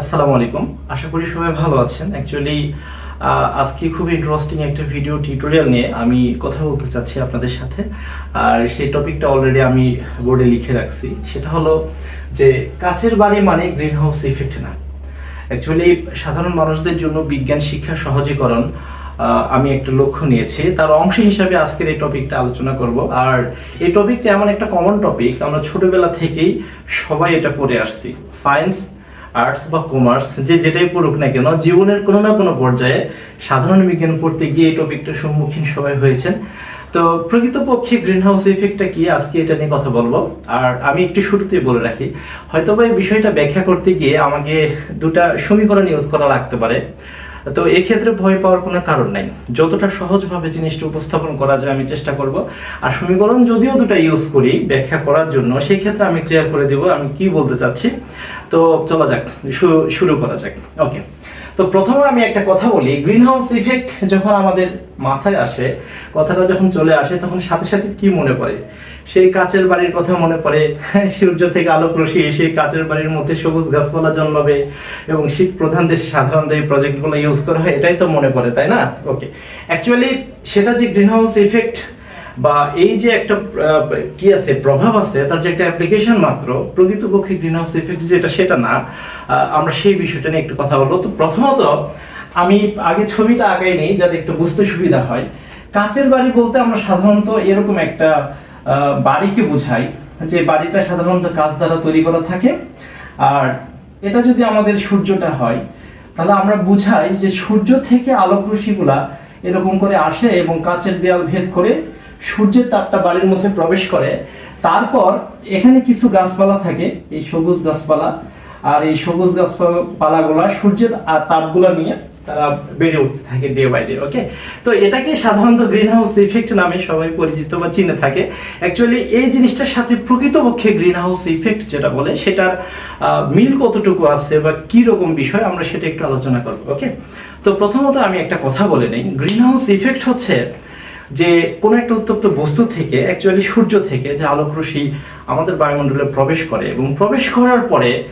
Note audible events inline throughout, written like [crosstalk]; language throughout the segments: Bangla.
আসসালামু আলাইকুম। আশা করি সবাই ভালো আছেন। অ্যাকচুয়ালি আজকে খুব ইন্টারেস্টিং একটা ভিডিও টিউটোরিয়াল নিয়ে আমি কথা বলতে চাচ্ছি আপনাদের সাথে। আর সেই টপিকটা অলরেডি আমি বোর্ডে লিখে রাখছি। সেটা হলো যে, কাচের বাড়ি মানে গ্রিন হাউস ইফেক্ট না। অ্যাকচুয়ালি সাধারণ মানুষদের জন্য বিজ্ঞান শিক্ষা সহজীকরণ আমি একটা লক্ষ্য নিয়েছি। তার অংশ হিসাবে আজকের এই টপিকটা আলোচনা করব। আর এই টপিকটা এমন একটা কমন টপিক আমরা ছোটবেলা থেকেই সবাই এটা পড়ে আসছি। সায়েন্স আর্টস বা কমার্স যে যেটাই পড়ুক না কেন, জীবনের কোনো না কোনো পর্যায়ে সাধারণ বিজ্ঞান পড়তে গিয়ে এই টপিকটার সম্মুখীন সবাই হয়েছেন। তো প্রকৃতপক্ষে গ্রিন হাউস ইফেক্টটা কি? আজকে এটা নিয়ে কথা বলব। আর আমি একটু শুরুতেই বলে রাখি হয়তো বা এই বিষয়টা ব্যাখ্যা করতে গিয়ে আমাকে দুটা সমীকরণ ইউজ করা লাগতে পারে। তো এক্ষেত্রে ভয় পাওয়ার কোনো কারণ নাই। যতটা সহজভাবে জিনিসটা উপস্থাপন করা যায় আমি চেষ্টা করব। আর সমীকরণ যদিও দুটা ইউজ করি ব্যাখ্যা করার জন্য সেই ক্ষেত্রে আমি ক্লিয়ার করে দেব আমি কি বলতে চাচ্ছি। তো চলা যাক শুরু করা যাক। ওকে তো প্রথমে আমি একটা কথা বলি গ্রিন হাউস ইফেক্ট যখন আমাদের মাথায় আসে, কথাটা যখন চলে আসে, তখন সাথে সাথে কি মনে পড়ে? সেই কাচের বাড়ির কথা মনে পড়ে, [laughs] সূর্য থেকে আলোক রশ্মি এসে কাচের বাড়ির মধ্যে সবুজ গাছপালা জন্মাবে এবং শীত প্রধান দেশে সাধারণত এই প্রজেক্টগুলো ইউজ করা হয়, এটাই তো মনে পড়ে, তাই না? ওকে অ্যাকচুয়ালি সেটা যে গ্রিন হাউস ইফেক্ট বা এই যে একটা কি আছে, প্রভাব আছে, তার যে একটা অ্যাপ্লিকেশন মাত্র, প্রকৃতপক্ষে গ্রিন হাউস ইফেক্ট যেটা সেটা না। আমরা সেই বিষয়টা নিয়ে একটু কথা বলব। তো প্রথমত, আমি আগে ছবিটা আগে নিই, যাতে একটু বুঝতে সুবিধা হয়। কাঁচের বাড়ি বলতে আমরা সাধারণত এরকম একটা বাড়িকে বোঝাই, যে বাড়িটা সাধারণত কাঁচ দ্বারা তৈরি করা থাকে। আর এটা যদি আমাদের সূর্যটা হয়, তাহলে আমরা বুঝাই যে সূর্য থেকে আলোক রশ্মিগুলা এরকম করে আসে এবং কাঁচের দেয়াল ভেদ করে সূর্যের তাপটা বাড়ির মধ্যে প্রবেশ করে। তারপর এখানে কিছু গাছপালা থাকে, এই সবুজ গাছপালা। আর এই সবুজ গাছপালাগুলা সূর্যের তাপগুলা নিয়ে তারা বেড়ে উঠতে থাকে ডে বাই ডে ওকে তো এটাকে সাধারণত গ্রিন হাউস ইফেক্ট নামে সবাই পরিচিত বা চিনে থাকে। অ্যাকচুয়ালি এই জিনিসটার সাথে প্রকৃতপক্ষে গ্রিন হাউস ইফেক্ট যেটা বলে, সেটার মিল কতটুকু আছে বা কি রকম বিষয় আমরা সেটা একটু আলোচনা করব ওকে তো প্রথমত আমি একটা কথা বলে নেই। গ্রিন হাউস ইফেক্ট হচ্ছে যে কোনো একটা উত্তপ্ত বস্তু থেকে অ্যাকচুয়ালি সূর্য থেকে, যে আলোক রশ্মি আমাদের বায়ুমণ্ডলে প্রবেশ করে এবং প্রবেশ করার পরে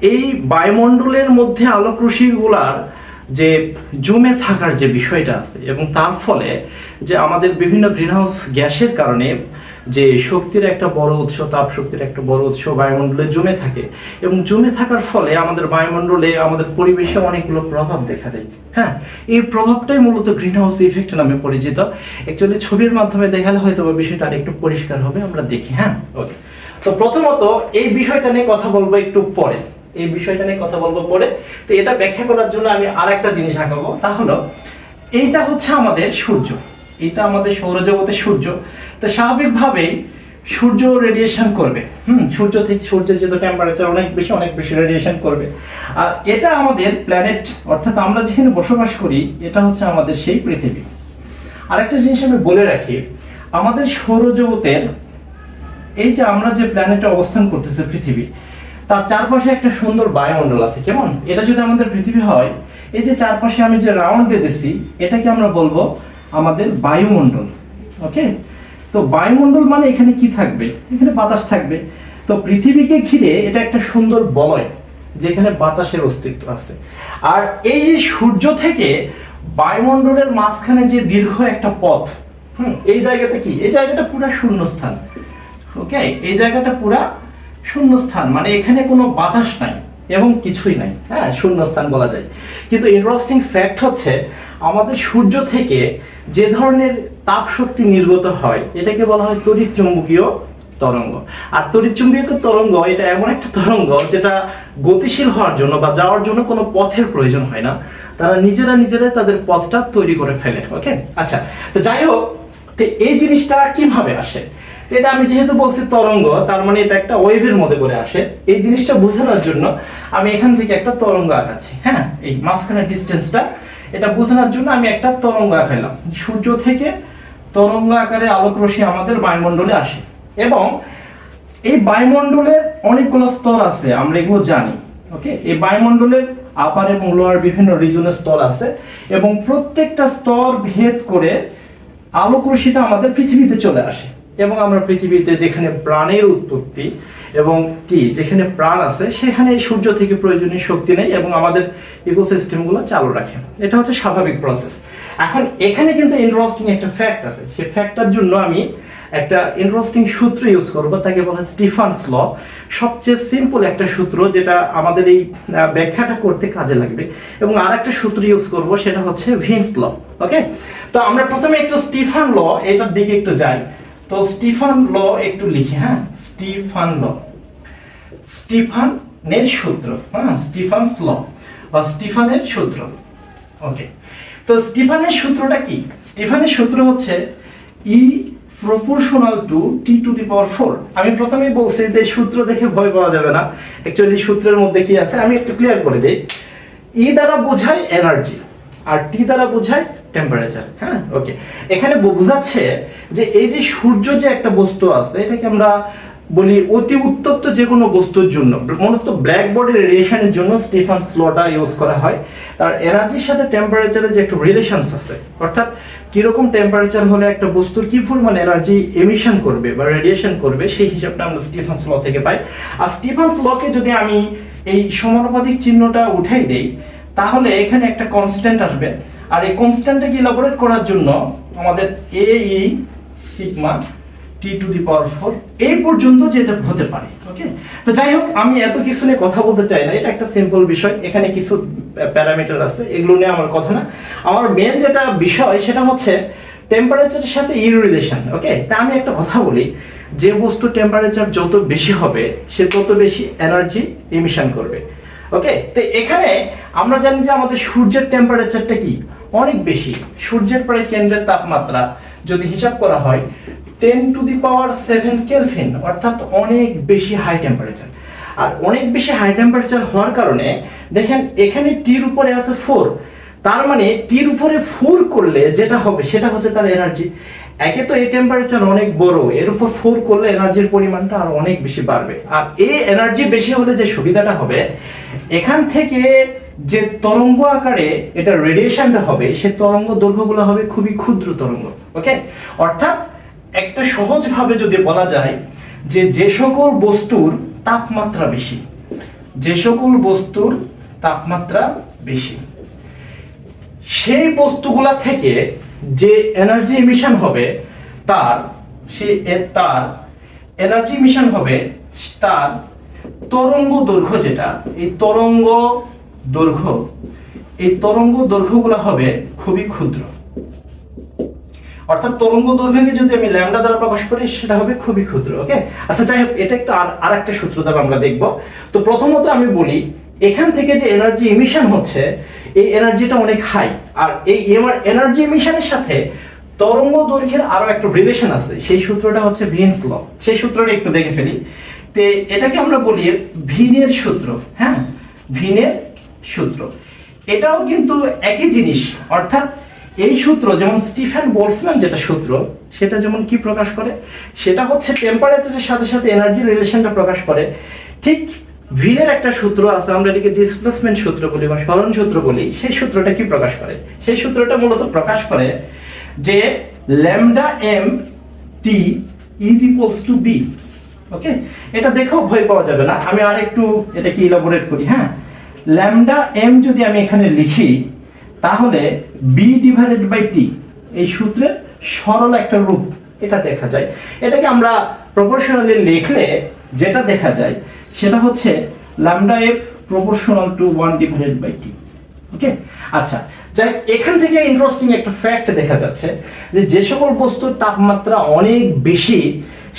এই বায়ুমণ্ডলের মধ্যে আলোক রশ্মিগুলার যে জমে থাকার যে বিষয়টা আছে এবং তার ফলে যে আমাদের বিভিন্ন গ্রিনহাউস গ্যাসের কারণে যে শক্তির একটা বড় উৎস তাপ শক্তির একটা বড় উৎস বায়ুমণ্ডলে জমে থাকে এবং জমে থাকার ফলে আমাদের বায়ুমণ্ডলে, আমাদের পরিবেশে অনেকগুলো প্রভাব দেখা দেয়। হ্যাঁ এই প্রভাবটাই মূলত গ্রিনহাউস ইফেক্ট নামে পরিচিত। অ্যাকচুয়ালি ছবির মাধ্যমে দেখালে হয়তো বা বিষয়টা আরেকটু পরিষ্কার হবে, আমরা দেখি হ্যাঁ? ওকে তো প্রথমত এই বিষয়টা নিয়ে কথা বলব একটু পরে। এই বিষয়টা নিয়ে কথা বলব পরে। তো এটা ব্যাখ্যা করার জন্য আমি আর একটা জিনিস আঁকাবো তা হলো, এইটা হচ্ছে আমাদের সূর্য। এটা আমাদের সৌরজগতের সূর্য। তো স্বাভাবিকভাবেই সূর্য রেডিয়েশন করবে। হুম, সূর্য থেকে সূর্যের যেহেতু টেম্পারেচার অনেক বেশি অনেক বেশি রেডিয়েশন করবে। আর এটা আমাদের প্ল্যানেট অর্থাৎ আমরা যেখানে বসবাস করি, এটা হচ্ছে আমাদের সেই পৃথিবী। আরেকটা জিনিস আমি বলে রাখি, আমাদের সৌরজগতের এই যে আমরা যে প্ল্যানেটে অবস্থান করতেছে পৃথিবী, তার চারপাশে একটা সুন্দর বায়ুমণ্ডল আছে, কেমন? এটা যদি আমাদের পৃথিবী হয়, এই যে চারপাশে আমি যে রাউন্ড দিতেছি এটাকে আমরা বলব আমাদের বায়ুমণ্ডল ওকে তো বায়ুমণ্ডল মানে এখানে কি থাকবে? এখানে বাতাস থাকবে। তো পৃথিবীকে ঘিরে এটা একটা সুন্দর বলয়, যেখানে বাতাসের অস্তিত্ব আছে। আর এই যে সূর্য থেকে বায়ুমণ্ডলের মাঝখানে যে দীর্ঘ একটা পথ, হুম, এই জায়গাতে কি? এই জায়গাটা পুরা শূন্যস্থান ওকে এই জায়গাটা পুরা শূন্যস্থান মানে এখানে কোনো বাতাস নাই এবং কিছুই নাই হ্যাঁ শূন্যস্থান বলা যায়। কিন্তু ইন্টারেস্টিং ফ্যাক্ট হচ্ছে আমাদের সূর্য থেকে যে ধরনের তাপ শক্তি নির্গত হয়, এটাকে বলা হয় তড়িৎ চুম্বকীয় তরঙ্গ। আর তড়িৎ চুম্বকীয় তরঙ্গ এটা এমন একটা তরঙ্গ যেটা গতিশীল হওয়ার জন্য বা যাওয়ার জন্য কোনো পথের প্রয়োজন হয় না। তারা নিজেরা নিজেরাই তাদের পথটা তৈরি করে ফেলে, ওকে? আচ্ছা তো যাই হোক, তো এই জিনিসটা কীভাবে আসে? এটা আমি যেহেতু বলছি তরঙ্গ, তার মানে এটা একটা ওয়েভের মধ্যে করে আসে। এই জিনিসটা বোঝানোর জন্য আমি এখান থেকে একটা তরঙ্গ আঁকাচ্ছি হ্যাঁ? এই মাঝখানের ডিস্টেন্সটা এটা বোঝানোর জন্য আমি একটা তরঙ্গ আঁকাইলাম। সূর্য থেকে তরঙ্গ আকারে আলোক রশ্মি আমাদের বায়ুমণ্ডলে আসে। এবং এই বায়ুমণ্ডলের অনেকগুলো স্তর আছে, আমরা এগুলো জানি ওকে এই বায়ুমণ্ডলের আপার এবং লোয়ার বিভিন্ন রিজনের স্তর আছে এবং প্রত্যেকটা স্তর ভেদ করে আলোক রশ্মিটা আমাদের পৃথিবীতে চলে আসে। এবং আমরা পৃথিবীতে যেখানে প্রাণের উৎপত্তি এবং কি, যেখানে প্রাণ আছে, সেখানে সূর্য থেকে প্রয়োজনীয় শক্তি নেই এবং আমাদের ইকোসিস্টেমগুলো চালু রাখে। এটা হচ্ছে স্বাভাবিক প্রসেস এখন এখানে কিন্তু ইন্টারেস্টিং একটা ফ্যাক্ট আছে। সেই ফ্যাক্টটার জন্য আমি একটা ইন্টারেস্টিং সূত্র ইউজ করব, তাকে বলা হয় স্টিফানস ল সবচেয়ে সিম্পল একটা সূত্র যেটা আমাদের এই ব্যাখ্যাটা করতে কাজে লাগবে। এবং আর একটা সূত্র ইউজ করব, সেটা হচ্ছে ভিন্স ল ওকে তো আমরা প্রথমে একটু স্টিফান ল এটার দিকে একটু যাই। তো স্টিফান ল একটু লিখি হ্যাঁ? স্টিফান ল। স্টিফানের সূত্র হ্যাঁ? স্টিফানস ল, বা স্টিফানের সূত্র। ওকে। তো স্টিফানের সূত্রটা কি? স্টিফানের সূত্র হচ্ছে E proportional to T to the power four আমি প্রথমেই বলছি যে সূত্র দেখে ভয় পাওয়া যাবে না। অ্যাকচুয়ালি সূত্রের মধ্যে কি আছে? আমি একটু ক্লিয়ার করে দিই। ই দ্বারা বোঝায় এনার্জি আর টি দ্বারা বোঝায় টেম্পারেচার হ্যাঁ? ওকে এখানে বোঝাচ্ছে যে এই যে সূর্য যে একটা বস্তু আছে, এটাকে আমরা বলি অতি উত্তপ্ত যে কোনো বস্তুর জন্য। মূলত ব্ল্যাক বডি রেডিয়েশনের জন্য স্টিফান স্লটা ইউজ করা হয়। তার এনার্জির সাথে টেম্পারেচারের যে একটা রিলেশনস আছে, অর্থাৎ টেম্পারেচার হলে একটা বস্তুর কি পরিমাণ এনার্জি এমিশন করবে বা রেডিয়েশন করবে, সেই হিসাবটা আমরা স্টিফান স্ল থেকে পাই। আর স্টিফান স্লকে যদি আমি এই সমানুপাতিক চিহ্নটা উঠাই দেই, তাহলে এখানে একটা কনস্ট্যান্ট আসবে। আর এই কনস্ট্যান্টটাকে ইলাবোরেট করার জন্য আমাদের a E sigma T to the power four এই পর্যন্ত যেটা হতে পারে ওকে তো যাই হোক, আমি এত কিছু নিয়ে কথা বলতে চাই না, এটা একটা সিম্পল বিষয়, এখানে কিছু প্যারামিটার আছে, এগুলো নিয়ে আমার কথা না। আমার মেন যেটা বিষয়, সেটা হচ্ছে টেম্পারেচারের সাথে ইউ রিলেশন ওকে তা আমি একটা কথা বলি, যে বস্তু টেম্পারেচার যত বেশি হবে, সে তত বেশি এনার্জি এমিশন করবে ওকে তো এখানে আমরা জানি যে আমাদের সূর্যের টেম্পারেচারটা কি? অনেক বেশি। সূর্যের প্রায় কেন্দ্রের তাপমাত্রা যদি হিসাব করা হয় ten to the power seven kelvin অর্থাৎ অনেক বেশি হাই টেম্পারেচার আর অনেক বেশি হাই টেম্পারেচার হওয়ার কারণে, দেখেন এখানে টির উপরে আছে ফোর তার মানে টির উপরে ফোর করলে যেটা হবে, সেটা হচ্ছে তার এনার্জি একে তো এই টেম্পারেচার অনেক বড়, এর উপর ফোর করলে এনার্জির পরিমাণটা আর অনেক বেশি বাড়বে। আর এই এনার্জি বেশি হলে যে সুবিধাটা হবে, এখান থেকে যে তরঙ্গ আকারে এটা রেডিয়েশনটা হবে, সে তরঙ্গ দৈর্ঘ্যগুলো হবে খুবই ক্ষুদ্র তরঙ্গ ওকে অর্থাৎ একটা সহজভাবে যদি বলা যায় যে যে সকল বস্তুর তাপমাত্রা বেশি, যে সকল বস্তুর তাপমাত্রা বেশি, সেই বস্তুগুলা থেকে যে এনার্জি এমিশন হবে তার, সে তার এনার্জি এমিশন হবে তার তরঙ্গ দৈর্ঘ্য যেটা, এই তরঙ্গ দৈর্ঘ্য এই তরঙ্গ দৈর্ঘ্যগুলো হবে খুবই ক্ষুদ্র। অর্থাৎ তরঙ্গ দৈর্ঘ্যকে যদি আমি ল্যামডা দ্বারা প্রকাশ করি, সেটা হবে খুবই ক্ষুদ্র, ওকে? আচ্ছা যাই হোক, এটা একটু আর একটা সূত্র দ্বারা আমরা দেখব। তো প্রথমত আমি বলি, এখান থেকে যে এনার্জি এমিশন হচ্ছে, এই এনার্জিটা অনেক হাই আর এই এনার্জি এমিশনের সাথে তরঙ্গ দৈর্ঘ্যের আরও একটা রিলেশন আছে। সেই সূত্রটা হচ্ছে ভিন্স ল সেই সূত্রটা একটু দেখে ফেলি। তে এটাকে আমরা বলি ভিনের সূত্র হ্যাঁ? ভিনের সূত্র। এটাও কিন্তু একই জিনিস, অর্থাৎ এই সূত্র, যেমন স্টিফেন বোলসম্যান যেটা সূত্র, সেটা যেমন কি প্রকাশ করে? সেটা হচ্ছে টেম্পারেচারের সাথে সাথে এনার্জি রিলেশনটা প্রকাশ করে। ঠিক ভিনের একটা সূত্র আছে, আমরা এটাকে ডিসপ্লেসমেন্ট সূত্র বলি বা সরণ সূত্র বলি, সেই সূত্রটা কি প্রকাশ করে? সেই সূত্রটা মূলত প্রকাশ করে যে lambda M T is equals to B okay এটা দেখেও ভয় পাওয়া যাবে না। আমি আর একটু এটাকে ইলাবোরেট করি হ্যাঁ? ল্যামডা এম যদি আমি এখানে লিখি, তাহলে বি ডিভাইডেড বাই টি এই সূত্রের সরল একটা রূপ এটা দেখা যায়। এটাকে আমরা প্রপোর্শনালি লিখলে যেটা দেখা যায়, সেটা হচ্ছে lambda F proportional to one divided by T okay আচ্ছা যাই এখান থেকে ইন্টারেস্টিং একটা ফ্যাক্ট দেখা যাচ্ছে যে যে সকল বস্তুর তাপমাত্রা অনেক বেশি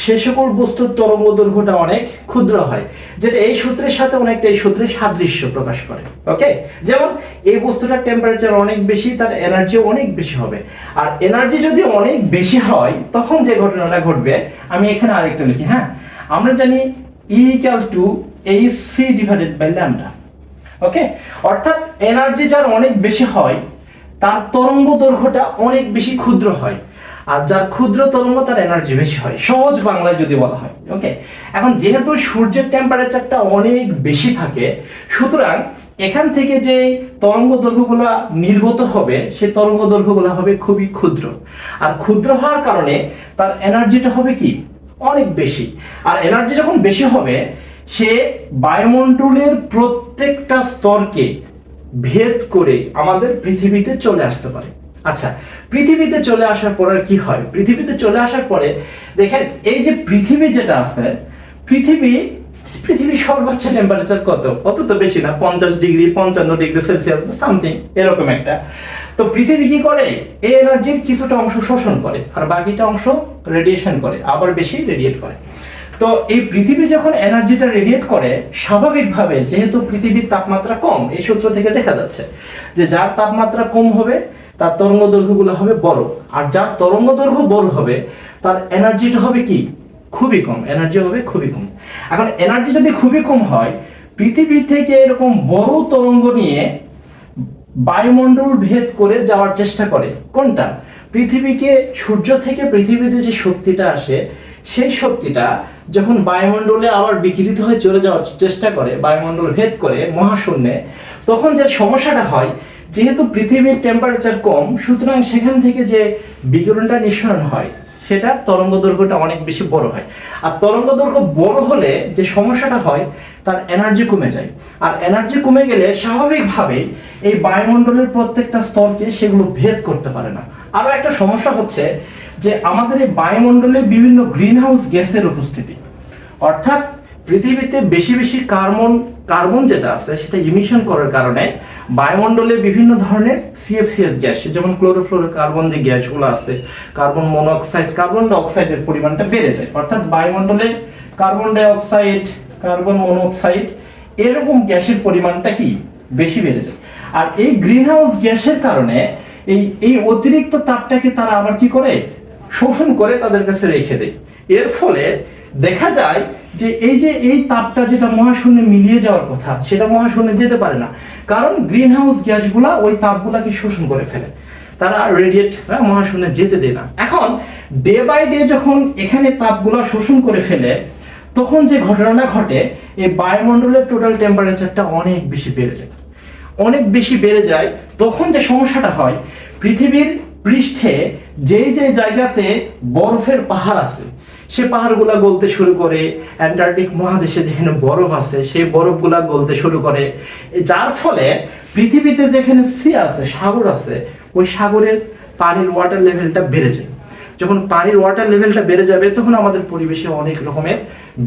সে সকল বস্তুর তরঙ্গ দৈর্ঘ্যটা অনেক ক্ষুদ্র হয়, যেটা এই সূত্রের সাথে অনেকটা এই সূত্রের সাদৃশ্য প্রকাশ করে, ওকে? যেমন, এই বস্তুটার টেম্পারেচার অনেক বেশি, তার এনার্জি অনেক বেশি হবে। আর এনার্জি যদি অনেক বেশি হয়, তখন যে ঘটনাটা ঘটবে, আমি এখানে আরেকটা লিখি হ্যাঁ? আমরা জানি E equal to H C divided by lambda okay? অর্থাৎ এনার্জি যার অনেক বেশি হয়, তার তরঙ্গ দৈর্ঘ্যটা অনেক বেশি ক্ষুদ্র হয়। আর যার ক্ষুদ্র তরঙ্গ তার এনার্জি বেশি হয়। সহজ বাংলায় যদি বলা হয় ওকে এখন যেহেতু সূর্যের টেম্পারেচারটা অনেক বেশি থাকে, সুতরাং এখান থেকে যে তরঙ্গ দৈর্ঘ্যগুলো নির্গত হবে, সেই তরঙ্গ দৈর্ঘ্যগুলো হবে খুবই ক্ষুদ্র। আর ক্ষুদ্র হওয়ার কারণে তার এনার্জিটা হবে কি? অনেক বেশি। আর এনার্জি যখন বেশি হবে, সে বায়ুমণ্ডলের প্রত্যেকটা স্তরকে ভেদ করে আমাদের পৃথিবীতে চলে আসতে পারে। আচ্ছা পৃথিবীতে চলে আসার পর আর কি হয়? পৃথিবীতে চলে আসার পরে, দেখেন, এই যে পৃথিবী যেটা আছে, পৃথিবী পৃথিবীর সর্বোচ্চ টেম্পারেচার কত? অত তো বেশি না, পঞ্চাশ ডিগ্রি, পঞ্চান্ন ডিগ্রি সেলসিয়াস বা সামথিং এরকম একটা। তো পৃথিবী কি করে? এই এনার্জির কিছুটা অংশ শোষণ করে, আর বাকিটা অংশ রেডিয়েশন করে, আবার বেশি রেডিয়েট করে। তো এই পৃথিবী যখন এনার্জিটা রেডিয়েট করে, স্বাভাবিকভাবে যেহেতু পৃথিবীর তাপমাত্রা কম, এই সূত্র থেকে দেখা যাচ্ছে যে যার তাপমাত্রা কম হবে তার তরঙ্গ দৈর্ঘ্যগুলো হবে বড়। আর যার তরঙ্গ দৈর্ঘ্য বড় হবে, তার এনার্জিটা হবে কি? খুবই কম। এনার্জি হবে খুবই কম। এখন এনার্জি যদি খুবই কম হয়, পৃথিবী থেকে এরকম বড় তরঙ্গ নিয়ে বায়ুমণ্ডল ভেদ করে যাওয়ার চেষ্টা করে। কোনটা? পৃথিবীকে, সূর্য থেকে পৃথিবীতে যে শক্তিটা আসে, সেই শক্তিটা যখন বায়ুমণ্ডলে আবার বিকৃত হয়ে চলে যাওয়ার চেষ্টা করে, বায়ুমণ্ডল ভেদ করে মহাশূন্যে, তখন যে সমস্যাটা হয় যেহেতু পৃথিবীর টেম্পারেচার কম, সুতরাং সেখান থেকে যে বিকিরণটা নিঃসরণ হয়, সেটা তরঙ্গ দৈর্ঘ্যটা অনেক বেশি বড় হয়। আর তরঙ্গ দৈর্ঘ্য বড় হলে যে সমস্যাটা হয়, তার এনার্জি কমে যায়। আর এনার্জি কমে গেলে স্বাভাবিকভাবেই এই বায়ুমণ্ডলের প্রত্যেকটা স্তরকে সেগুলো ভেদ করতে পারে না। আরও একটা সমস্যা হচ্ছে যে আমাদের এই বায়ুমণ্ডলে বিভিন্ন গ্রিন হাউস গ্যাসের উপস্থিতি। অর্থাৎ পৃথিবীতে বেশি বেশি কার্বন কার্বন যেটা আছে, সেটা ইমিশন করার কারণে বায়ুমণ্ডলে বিভিন্ন ধরনের সিএফসিএস গ্যাস যেমন কার্বন যে গ্যাসগুলো আছে কার্বন মনোক্সাইড কার্বন ডাইঅক্সাইডের পরিমাণটা বেড়ে যায়। অর্থাৎ বায়ুমণ্ডলে কার্বন ডাইঅক্সাইড কার্বন মনোক্সাইড এরকম গ্যাসের পরিমাণটা কি? বেশি বেড়ে যায়। আর এই গ্রিনহাউস গ্যাসের কারণে এই এই অতিরিক্ত তাপটাকে তারা আবার কি করে? শোষণ করে তাদের কাছে রেখে দেয়। এর ফলে দেখা যায় যে এই যে এই তাপটা যেটা মহাশূন্যে মিলিয়ে যাওয়ার কথা, সেটা মহাশূন্যে যেতে পারে না। কারণ গ্রিন হাউস গ্যাসগুলা ওই তাপগুলাকে শোষণ করে ফেলে। তারা রেডিয়েট মহাশূন্যে যেতে দেয় না। এখন ডে বাই ডে যখন এখানে তাপগুলা শোষণ করে ফেলে, তখন যে ঘটনাটা ঘটে, এই বায়ুমণ্ডলের টোটাল টেম্পারেচারটা অনেক বেশি বেড়ে যায়। অনেক বেশি বেড়ে যায়, তখন যে সমস্যাটা হয়, পৃথিবীর পৃষ্ঠে যেই যে জায়গাতে বরফের পাহাড় আছে সে পাহাড়গুলা গলতে শুরু করে, অ্যান্টার্কটিক মহাদেশে যেখানে বরফ আছে, সেই বরফগুলা গলতে শুরু করে। যার ফলে পৃথিবীতে যেখানে সি আছে, সাগর আছে, ওই সাগরের পানির ওয়াটার লেভেলটা বেড়ে যায়। যখন পানির ওয়াটার লেভেলটা বেড়ে যাবে, তখন আমাদের পরিবেশে অনেক রকমের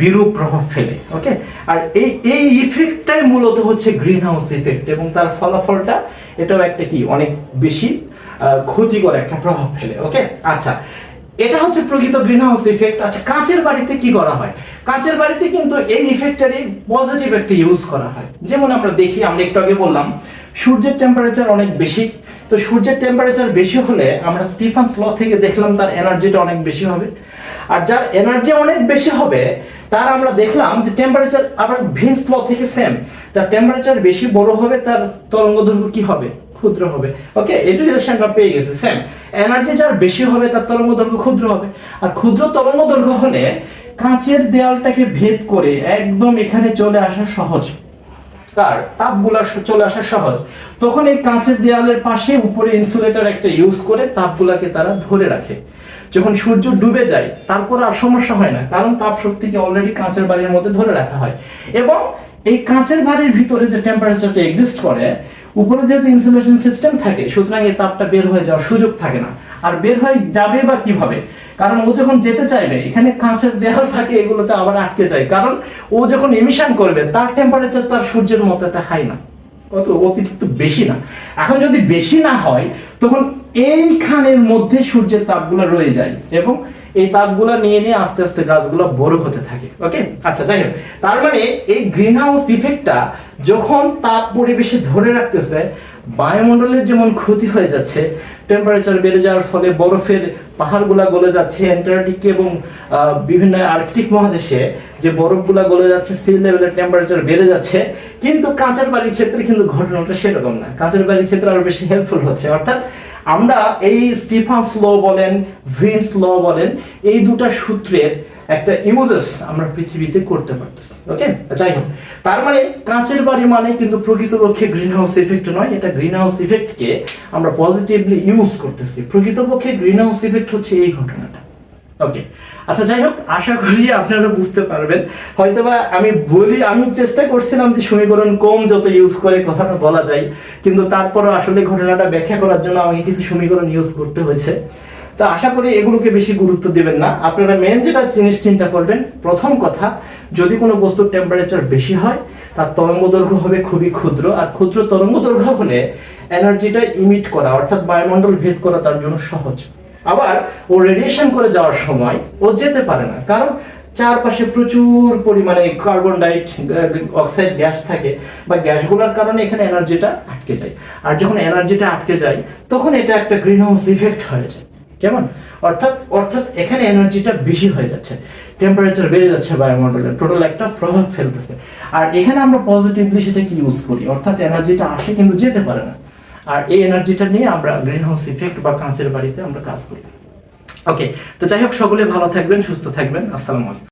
বিরূপ প্রভাব ফেলে ওকে আর এই এই ইফেক্টটাই মূলত হচ্ছে গ্রিন হাউস ইফেক্ট এবং তার ফলাফলটা এটাও একটা কি, অনেক বেশি ক্ষতিকর একটা প্রভাব ফেলে ওকে আচ্ছা এটা হচ্ছে প্রকৃত গ্রিন হাউস ইফেক্ট আচ্ছা কাঁচের বাড়িতে কি করা হয়? কাঁচের বাড়িতে কিন্তু এই ইফেক্টটারই পজিটিভ একটা ইউজ করা হয়। যেমন আমরা দেখি, আমরা একটু আগে বললাম, সূর্যের টেম্পারেচার অনেক বেশি। তো সূর্যের টেম্পারেচার বেশি হলে আমরা স্টিফান ল থেকে দেখলাম তার এনার্জিটা অনেক বেশি হবে। আর যার এনার্জি অনেক বেশি হবে, তার আমরা দেখলাম যে টেম্পারেচার আবার ভিন্স ল থেকে সেম যার টেম্পারেচার বেশি বড় হবে, তার তরঙ্গ দৈর্ঘ্য কি হবে? ক্ষুদ্র হবে। ওকে এটা রিলেশন আমরা পেয়ে গেছি সেম এনার্জি যার বেশি হবে, তার তরঙ্গ দৈর্ঘ্য ক্ষুদ্র হবে। আর ক্ষুদ্র তরঙ্গ দৈর্ঘ্য হলে কাঁচের দেয়ালটাকে ভেদ করে একদম এখানে চলে আসা সহজ। তার তাপগুলা চলে আসা সহজ। তখন এই কাঁচের দেয়ালের পাশে উপরে ইনসুলেটর একটা ইউজ করে তাপগুলাকে তারা ধরে রাখে। যখন সূর্য ডুবে যায়, তারপর আর সমস্যা হয় না, কারণ তাপ শক্তিকে অলরেডি কাঁচের বাড়ির মধ্যে ধরে রাখা হয়। এবং এই কাঁচের বাড়ির ভিতরে যে টেম্পারেচারটা এক্সিস্ট করে উপরে যেহেতু ইনসুলেশন সিস্টেম থাকে, সুতরাং এই তাপটা বের হয়ে যাওয়ার সুযোগ থাকে না। আর বের হয়ে যাবে বা কীভাবে? কারণ ও যখন যেতে চাইবে, এখানে কাঁচের দেয়াল থাকে, এগুলোতে আবার আটকে যায়। কারণ ও যখন এমিশন করবে, তার টেম্পারেচার তার সূর্যের মতো হাই না। অত অতিরিক্ত বেশি না। এখন যদি বেশি না হয়, তখন এইখানের মধ্যে সূর্যের তাপগুলো রয়ে যায় এবং এই তাপগুলো নিয়ে নিয়ে আস্তে আস্তে গাছগুলো বড় হতে থাকে ওকে আচ্ছা যাই হোক। তার মানে এই গ্রিন হাউস ইফেক্টটা যখন তাপ পরিবেশে ধরে রাখতেছে, বায়ুমণ্ডলের যেমন ক্ষতি হয়ে যাচ্ছে টেম্পারেচার বেড়ে যাওয়ার ফলে বরফের পাহাড়গুলা গলে যাচ্ছে, অ্যান্টার্কটিক এবং বিভিন্ন আর্কটিক মহাদেশে যে বরফগুলা গলে যাচ্ছে সি লেভেলের টেম্পারেচার বেড়ে যাচ্ছে, কিন্তু কাঁচের বাড়ির ক্ষেত্রে কিন্তু ঘটনাটা সেরকম না। কাঁচের বাড়ির ক্ষেত্রে আরও বেশি হেল্পফুল হচ্ছে। অর্থাৎ আমরা এই স্টিফান্স ল বলেন, ভিন্স ল বলেন, এই দুটা সূত্রের একটা ইউজেস আমরা পৃথিবীতে করতে পারতেছি ওকে যাই হোক, তার মানে কাঁচের বাড়ি মানে কিন্তু প্রকৃতপক্ষে গ্রিন হাউস ইফেক্ট নয়, এটা গ্রিন হাউস ইফেক্টকে আমরা পজিটিভলি ইউজ করতেছি। প্রকৃতপক্ষে গ্রিন হাউস ইফেক্ট হচ্ছে এই ঘটনাটা ওকে আচ্ছা যাই হোক, আশা করি আপনারা বুঝতে পারবেন। হয়তোবা আমি বলি, আমি চেষ্টা করছিলাম যে সমীকরণ কম যত ইউজ করে কথাটা বলা যায়, কিন্তু তারপরে আসলে ঘটনাটা ব্যাখ্যা করার জন্য আমাকে কিছু সমীকরণ ইউজ করতে হয়েছে। তো আশা করি এগুলোকে বেশি গুরুত্ব দিবেন না। আপনারা মেন যেটা জিনিস চিন্তা করবেন, প্রথম কথা, যদি কোনো বস্তুর টেম্পারেচার বেশি হয়, তার তরঙ্গ দৈর্ঘ্য হবে খুবই ক্ষুদ্র, আর ক্ষুদ্র তরঙ্গ দৈর্ঘ্য হলে এনার্জিটা ইমিট করা, অর্থাৎ বায়ুমণ্ডল ভেদ করা তার জন্য সহজ। আবার ও রেডিয়েশন করে যাওয়ার সময় ও যেতে পারে না। কারণ চারপাশে প্রচুর পরিমাণে কার্বন ডাই অক্সাইড গ্যাস থাকে বা গ্যাসগুলোর কারণে এখানে এনার্জিটা আটকে যায়। আর যখন এনার্জিটা আটকে যায়, তখন এটা একটা গ্রিন হাউস ইফেক্ট হয়ে যায়। কেমন? অর্থাৎ অর্থাৎ এখানে এনার্জিটা বেশি হয়ে যাচ্ছে। টেম্পারেচার বেড়ে যাচ্ছে বায়ুমণ্ডলে। টোটাল একটা প্রভাব ফেলতেছে। আর এখানে আমরা পজিটিভলি সেটাকে ইউজ করি। অর্থাৎ এনার্জিটা আসে কিন্তু যেতে পারে না। আর এই এনার্জিটা নিয়ে আমরা গ্রিন হাউস ইফেক্ট বা কাঁচের বাড়িতে আমরা কাজ করি। ওকে তো যাই হোক, সকলে ভালো থাকবেন, সুস্থ থাকবেন। আসসালামু আলাইকুম।